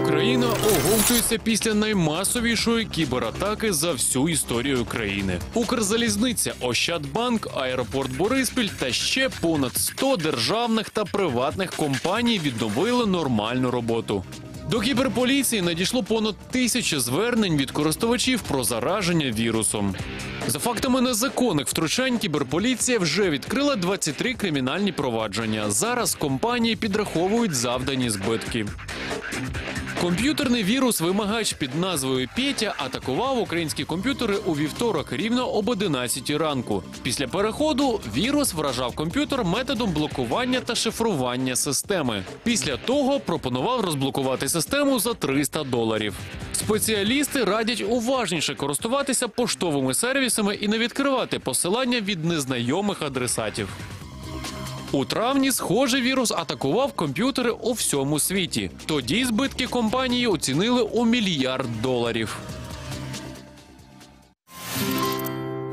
Україна оговтується після наймасовішої кібератаки за всю історію країни. Укрзалізниця, Ощадбанк, аеропорт Бориспіль та ще понад 100 державних та приватних компаній відновили нормальну роботу. До кіберполіції надійшло понад тисячі звернень від користувачів про зараження вірусом. За фактами незаконних втручань кіберполіція вже відкрила 23 кримінальні провадження. Зараз компанії підраховують завдані збитки. Комп'ютерний вірус вимагач під назвою Петя атакував українські комп'ютери у вівторок рівно об 11 ранку. Після переходу вірус вражав комп'ютер методом блокування та шифрування системи. Після того пропонував розблокувати систему за 300 доларів. Спеціалісти радять уважніше користуватися поштовими сервісами і не відкривати посилання від незнайомих адресатів. У травні схоже, вірус атакував комп'ютери у всьому світі. Тоді збитки компанії оцінили у мільярд доларів.